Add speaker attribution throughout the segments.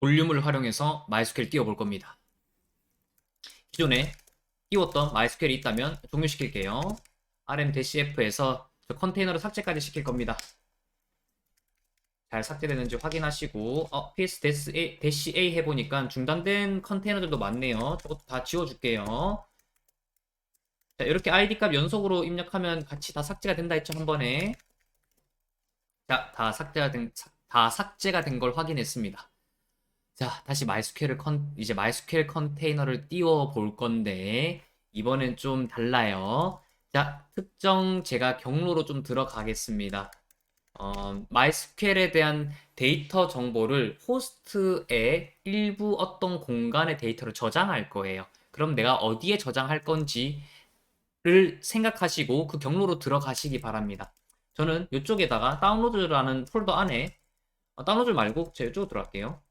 Speaker 1: 볼륨을 활용해서 MySQL 띄워볼 겁니다. 기존에 띄웠던 MySQL이 있다면 종료시킬게요. rm-f에서 저 컨테이너를 삭제까지 시킬 겁니다. 잘 삭제되는지 확인하시고 어, ps-a 해보니까 중단된 컨테이너들도 많네요. 저것도 다 지워줄게요. 자, 이렇게 ID 값 연속으로 입력하면 같이 다 삭제가 된다 했죠, 한 번에. 자, 다 삭제가 된, 다 삭제가 된 걸 확인했습니다. 자, 다시 MySQL 컨, 이제 MySQL 컨테이너를 띄워 볼 건데, 이번엔 좀 달라요. 자, 특정 제가 경로로 좀 들어가겠습니다. 어, MySQL에 대한 데이터 정보를 호스트의 일부 어떤 공간의 데이터를 저장할 거예요. 그럼 내가 어디에 저장할 건지를 생각하시고 그 경로로 들어가시기 바랍니다. 저는 이쪽에다가 다운로드라는 폴더 안에 어, 다운로드 말고 제가 이쪽으로 들어갈게요.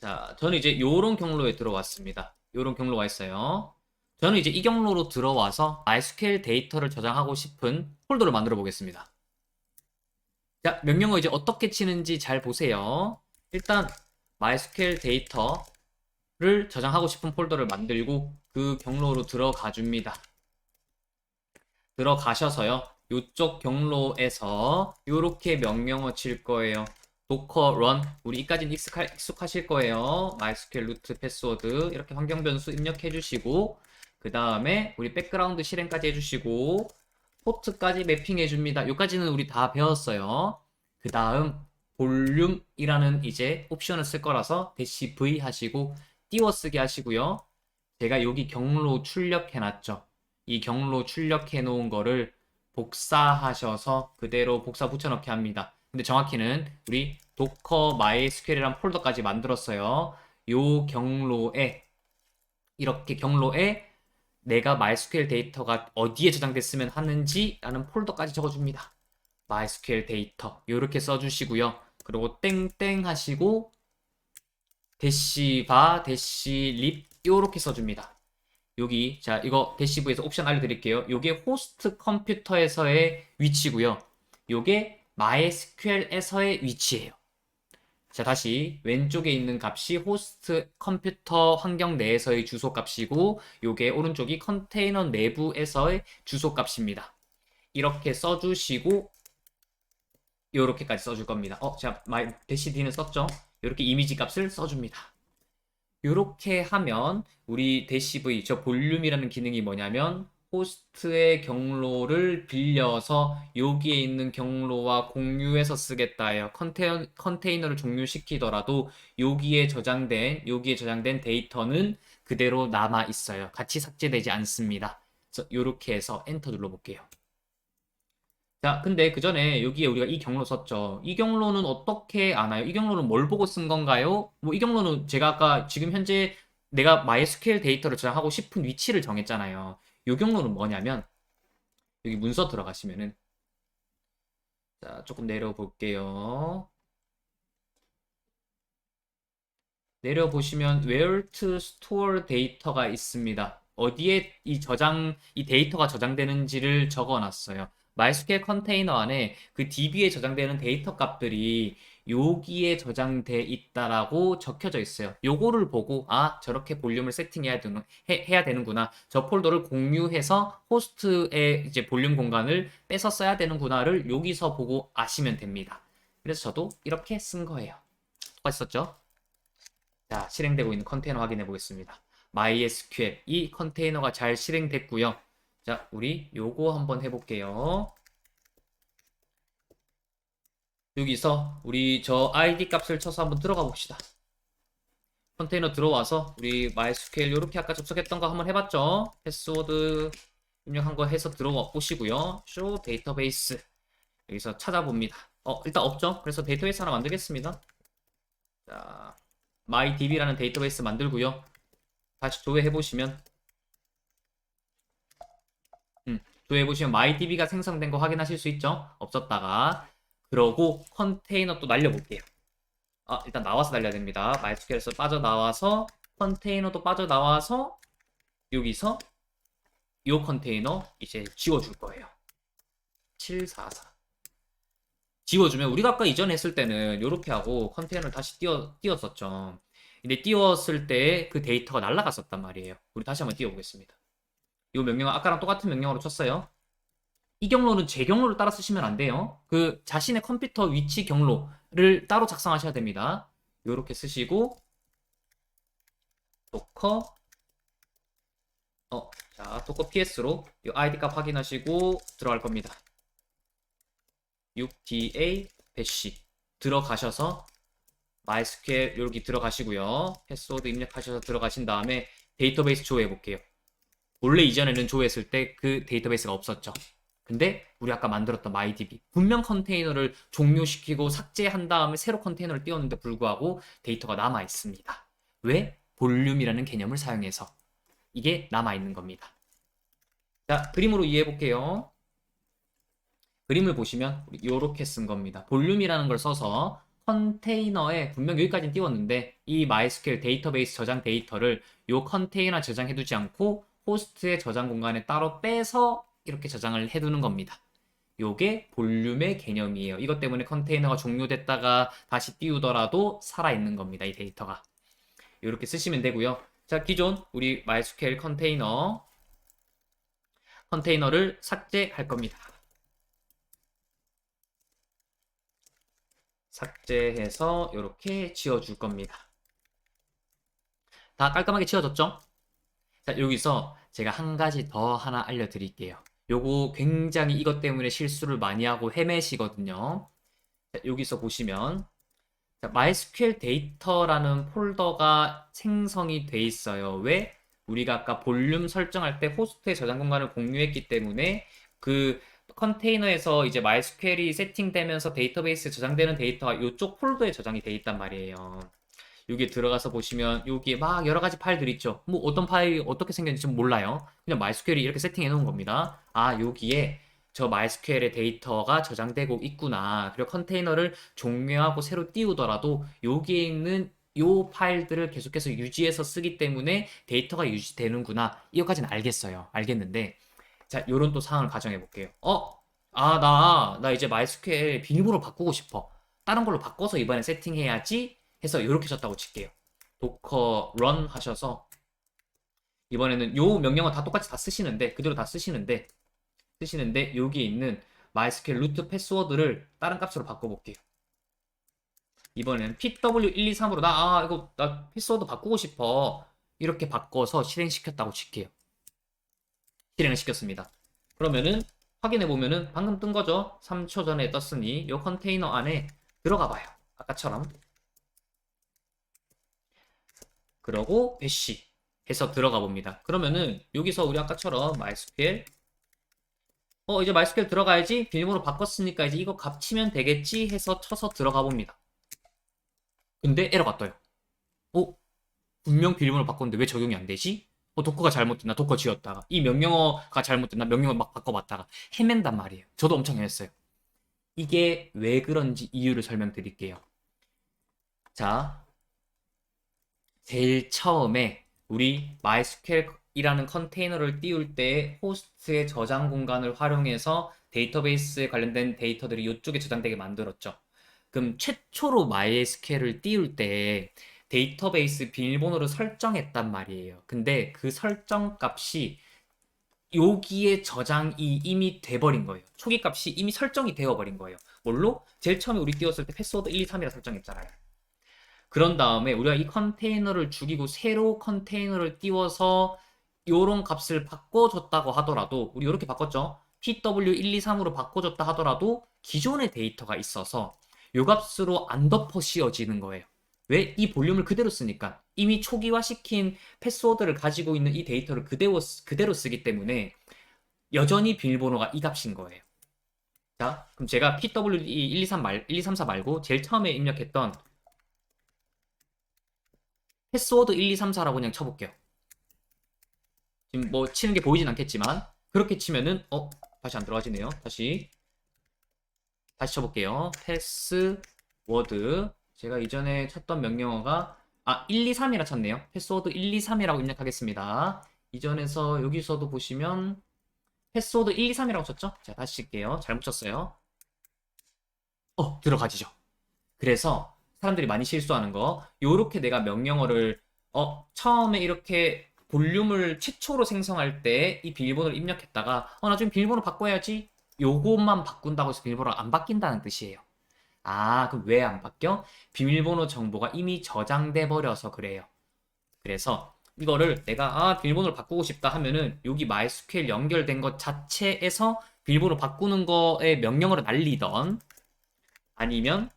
Speaker 1: 자, 저는 이제 요런 경로에 들어왔습니다. 요런 경로가 있어요. 저는 이제 이 경로로 들어와서 MySQL 데이터를 저장하고 싶은 폴더를 만들어 보겠습니다. 자, 명령어 이제 어떻게 치는지 잘 보세요. 일단 MySQL 데이터를 저장하고 싶은 폴더를 만들고 그 경로로 들어가 줍니다. 들어가셔서요. 이쪽 경로에서 이렇게 명령어 칠 거예요. Docker run 우리 이까지는 익숙하, 익숙하실 거예요. MySQL 루트 패스워드 이렇게 환경 변수 입력해 주시고 그 다음에 우리 백그라운드 실행까지 해주시고 포트까지 매핑해 줍니다. 여기까지는 우리 다 배웠어요. 그 다음 볼륨이라는 이제 옵션을 쓸 거라서 대시 V 하시고 띄워쓰기 하시고요. 제가 여기 경로 출력해 놨죠. 이 경로 출력해 놓은 거를 복사하셔서 그대로 복사 붙여넣기 합니다. 근데 정확히는 우리 docker mysql이란 폴더까지 만들었어요. 요 경로에 이렇게 경로에 내가 MySQL 데이터가 어디에 저장됐으면 하는지라는 폴더까지 적어줍니다. MySQL 데이터 이렇게 써주시고요. 그리고 땡땡 하시고 대시 바 대시 립 이렇게 써줍니다. 여기 자 이거 대시브에서 옵션 알려드릴게요. 이게 호스트 컴퓨터에서의 위치고요. 이게 MySQL에서의 위치예요. 자, 다시 왼쪽에 있는 값이 호스트 컴퓨터 환경 내에서의 주소 값이고 요게 오른쪽이 컨테이너 내부에서의 주소 값입니다. 이렇게 써주시고 요렇게까지 써줄 겁니다. 어, 제가 마이 대시 D는 썼죠? 요렇게 이미지 값을 써줍니다. 요렇게 하면 우리 V, 저 볼륨이라는 기능이 뭐냐면 호스트의 경로를 빌려서 여기에 있는 경로와 공유해서 쓰겠다예요. 컨테이너, 컨테이너 를 종료시키더라도 여기에 저장된 여기에 저장된 데이터는 그대로 남아 있어요. 같이 삭제되지 않습니다. 이렇게 해서 엔터 눌러볼게요. 자, 근데 그 전에 여기에 우리가 이 경로 썼죠. 이 경로는 어떻게 아나요? 이 경로는 뭘 보고 쓴 건가요? 뭐 이 경로는 제가 아까 지금 현재 내가 MySQL 데이터를 저장하고 싶은 위치를 정했잖아요. 요 경로는 뭐냐면 여기 문서 들어가시면은 자 조금 내려 볼게요. 내려 보시면 where to store 데이터가 있습니다. 어디에 이 저장 이 데이터가 저장되는지를 적어 놨어요. MySQL 컨테이너 안에 그 DB에 저장되는 데이터 값들이 여기에 저장돼 있다라고 적혀져 있어요. 요거를 보고 아 저렇게 볼륨을 세팅해야 되는 해, 해야 되는구나. 저 폴더를 공유해서 호스트의 이제 볼륨 공간을 뺏어 써야 되는구나를 여기서 보고 아시면 됩니다. 그래서 저도 이렇게 쓴 거예요. 똑같이 썼죠? 자 실행되고 있는 컨테이너 확인해 보겠습니다. MySQL 이 컨테이너가 잘 실행됐고요. 자 우리 요거 한번 해볼게요. 여기서 우리 저 id 값을 쳐서 한번 들어가 봅시다. 컨테이너 들어와서 우리 MySQL 이렇게 아까 접속했던 거 한번 해봤죠? 패스워드 입력한 거 해서 들어와 보시고요. show 데이터베이스 여기서 찾아봅니다. 어 일단 없죠? 그래서 데이터베이스 하나 만들겠습니다. 자, MyDB라는 데이터베이스 만들고요. 다시 조회해 보시면 음, 조회해 보시면 MyDB가 생성된 거 확인하실 수 있죠? 없었다가 그러고 컨테이너 또 날려볼게요. 아, 일단 나와서 날려야 됩니다. MySQL에서 빠져나와서 컨테이너도 빠져나와서 여기서 이 컨테이너 이제 지워줄 거예요. 744 지워주면 우리가 아까 이전에 했을 때는 이렇게 하고 컨테이너를 다시 띄워, 띄웠었죠. 근데 띄웠을 때 그 데이터가 날아갔었단 말이에요. 우리 다시 한번 띄워보겠습니다. 이 명령어 아까랑 똑같은 명령어로 쳤어요. 이 경로는 제 경로를 따라 쓰시면 안 돼요. 그 자신의 컴퓨터 위치 경로를 따로 작성하셔야 됩니다. 이렇게 쓰시고 도커 어, 자, 도커 PS로 이 ID 값 확인하시고 들어갈 겁니다. 6DA 배시 들어가셔서 MySQL 여기 들어가시고요. 패스워드 입력하셔서 들어가신 다음에 데이터베이스 조회해 볼게요. 원래 이전에는 조회했을 때 그 데이터베이스가 없었죠. 근데 우리 아까 만들었던 MyDB 분명 컨테이너를 종료시키고 삭제한 다음에 새로 컨테이너를 띄웠는데 불구하고 데이터가 남아 있습니다. 왜? 볼륨이라는 개념을 사용해서 이게 남아 있는 겁니다. 자, 그림으로 이해해 볼게요. 그림을 보시면 이렇게 쓴 겁니다. 볼륨이라는 걸 써서 컨테이너에 분명 여기까지는 띄웠는데 이 MySQL 데이터베이스 저장 데이터를 이 컨테이너 저장해 두지 않고 호스트의 저장 공간에 따로 빼서 이렇게 저장을 해두는 겁니다. 요게 볼륨의 개념이에요. 이것 때문에 컨테이너가 종료됐다가 다시 띄우더라도 살아있는 겁니다. 이 데이터가. 이렇게 쓰시면 되고요. 자, 기존 우리 MySQL 컨테이너 컨테이너를 삭제할 겁니다. 삭제해서 이렇게 지워줄 겁니다. 다 깔끔하게 지워졌죠? 자, 여기서 제가 한 가지 더 하나 알려드릴게요. 요거 굉장히 이것 때문에 실수를 많이 하고 헤매시거든요. 자, 여기서 보시면 자, MySQL 데이터라는 폴더가 생성이 돼 있어요. 왜? 우리가 아까 볼륨 설정할 때 호스트의 저장 공간을 공유했기 때문에 그 컨테이너에서 이제 MySQL이 세팅되면서 데이터베이스에 저장되는 데이터가 이쪽 폴더에 저장이 돼 있단 말이에요. 여기 들어가서 보시면 여기 막 여러 가지 파일들 있죠. 뭐 어떤 파일이 어떻게 생겼는지 좀 몰라요. 그냥 MySQL이 이렇게 세팅해 놓은 겁니다. 아, 여기에 저 MySQL의 데이터가 저장되고 있구나. 그리고 컨테이너를 종료하고 새로 띄우더라도 여기에 있는 요 파일들을 계속해서 유지해서 쓰기 때문에 데이터가 유지되는구나. 이거까지는 알겠어요. 알겠는데 자, 요런 또 상황을 가정해 볼게요. 어? 아, 나, 나 이제 MySQL 비밀번호 바꾸고 싶어. 다른 걸로 바꿔서 이번에 세팅해야지 해서 이렇게 쳤다고 칠게요. 도커 run 하셔서 이번에는 요 명령어 다 똑같이 다 쓰시는데 그대로 다 쓰시는데 쓰시는데 여기 있는 MySQL 루트 패스워드를 다른 값으로 바꿔볼게요. 이번엔 pw123으로 나, 아, 이거, 나 패스워드 바꾸고 싶어. 이렇게 바꿔서 실행시켰다고 칠게요. 실행을 시켰습니다. 그러면은 확인해 보면은 방금 뜬 거죠. 3초 전에 떴으니 이 컨테이너 안에 들어가 봐요. 아까처럼. 그러고 배시 해서 들어가 봅니다. 그러면은 여기서 우리 아까처럼 MySQL 어 이제 MySQL 들어가야지 비밀번호 바꿨으니까 이제 이거 값 치면 되겠지 해서 쳐서 들어가 봅니다. 근데 에러가 떠요. 어? 분명 비밀번호 바꿨는데 왜 적용이 안 되지? 어, 도커가 잘못됐나? 도커 지웠다가. 이 명령어가 잘못됐나? 명령어 막 바꿔봤다가. 헤맨단 말이에요. 저도 엄청 헤맸어요. 이게 왜 그런지 이유를 설명드릴게요. 자, 제일 처음에 우리 MySQL이라는 컨테이너를 띄울 때 호스트의 저장 공간을 활용해서 데이터베이스에 관련된 데이터들이 이쪽에 저장되게 만들었죠. 그럼 최초로 MySQL을 띄울 때 데이터베이스 비밀번호를 설정했단 말이에요. 근데 그 설정 값이 여기에 저장이 이미 돼버린 거예요. 초기 값이 이미 설정이 되어버린 거예요. 뭘로? 제일 처음에 우리 띄웠을 때 패스워드 1, 2, 3이라 설정했잖아요. 그런 다음에 우리가 이 컨테이너를 죽이고 새로 컨테이너를 띄워서 요런 값을 바꿔줬다고 하더라도 우리 이렇게 바꿨죠? PW123으로 바꿔줬다 하더라도 기존의 데이터가 있어서 요 값으로 안 덮어 씌워지는 거예요. 왜? 이 볼륨을 그대로 쓰니까 이미 초기화시킨 패스워드를 가지고 있는 이 데이터를 그대로, 쓰- 그대로 쓰기 때문에 여전히 비밀번호가 이 값인 거예요. 자, 그럼 제가 PW123 말, 1234 말고 제일 처음에 입력했던 패스워드 1234라고 그냥 쳐볼게요. 지금 뭐 치는 게 보이진 않겠지만 그렇게 치면은 어 다시 안 들어가지네요. 다시 다시 쳐볼게요. 패스워드 제가 이전에 쳤던 명령어가 아 123이라 쳤네요. 패스워드 123이라고 입력하겠습니다. 이전에서 여기서도 보시면 패스워드 123이라고 쳤죠? 자 다시 칠게요. 잘못 쳤어요. 어, 들어가지죠. 그래서 사람들이 많이 실수하는 거, 요렇게 내가 명령어를, 어, 처음에 이렇게 볼륨을 최초로 생성할 때 이 비밀번호를 입력했다가, 어, 나중에 비밀번호 바꿔야지. 요것만 바꾼다고 해서 비밀번호가 안 바뀐다는 뜻이에요. 아, 그럼 왜 안 바뀌어? 비밀번호 정보가 이미 저장돼 버려서 그래요. 그래서 이거를 내가 아, 비밀번호를 바꾸고 싶다 하면은 여기 MySQL 연결된 것 자체에서 비밀번호 바꾸는 거에 명령어를 날리던 아니면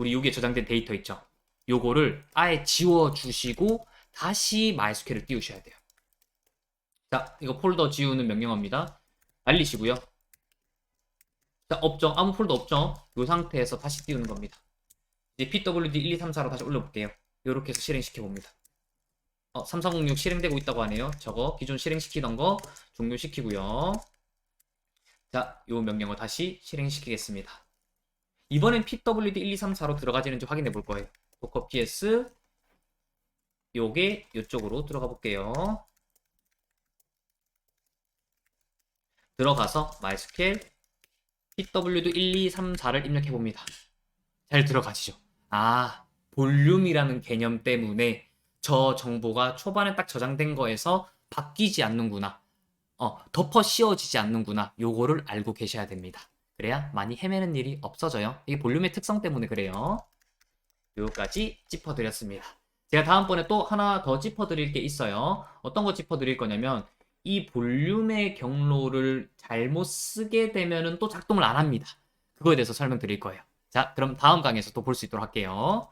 Speaker 1: 우리 여기에 저장된 데이터 있죠. 요거를 아예 지워 주시고 다시 MySQL을 띄우셔야 돼요. 자, 이거 폴더 지우는 명령어입니다. 날리시고요. 자, 없죠. 아무 폴더 없죠. 이 상태에서 다시 띄우는 겁니다. 이제 pwd 1, 2, 3, 4로 다시 올려볼게요. 이렇게 해서 실행시켜 봅니다. 어, 3406 실행되고 있다고 하네요. 저거 기존 실행시키던 거 종료시키고요. 자, 요 명령어 다시 실행시키겠습니다. 이번엔 pwd 1, 2, 3, 4로 들어가지는지 확인해 볼 거예요. docker ps 요게 요쪽으로 들어가 볼게요. 들어가서 MySQL pwd 1, 2, 3, 4를 입력해 봅니다. 잘 들어가시죠? 아, 볼륨이라는 개념 때문에 저 정보가 초반에 딱 저장된 거에서 바뀌지 않는구나. 어, 덮어 씌워지지 않는구나. 요거를 알고 계셔야 됩니다. 그래야 많이 헤매는 일이 없어져요. 이게 볼륨의 특성 때문에 그래요. 요까지 짚어드렸습니다. 제가 다음번에 또 하나 더 짚어드릴 게 있어요. 어떤 거 짚어드릴 거냐면 이 볼륨의 경로를 잘못 쓰게 되면은 또 작동을 안 합니다. 그거에 대해서 설명드릴 거예요. 자, 그럼 다음 강의에서 또 볼 수 있도록 할게요.